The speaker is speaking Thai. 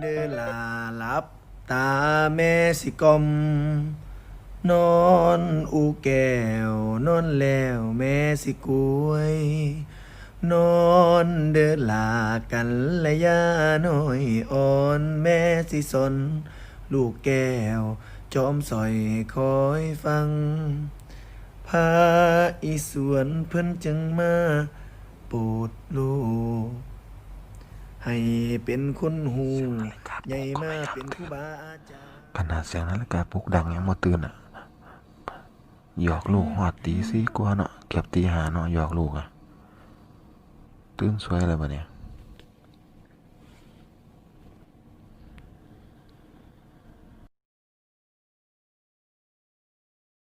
เดอลาลับตาแม่สิกลมนอนอูแก้วนอนแล้วแม่สิกวยนอนเดลากันและยาน้อยอ่อนแม่สิสน ลูกแก้ว จอมสอยคอยฟัง พาอีสวนเพิ่นจึงมา โปรดลูก ให้เป็นคนหูใหญ่มาเป็นครูบาอาจารย์ขนาดเสียงนาฬิกาปลุกดังยังมาตื่นอะหยอกลูกหอดตีสี่กว่าเนาะเก็บตีหาเนาะหยอกลูกอะตื่นสวยเลยปะเนี่ย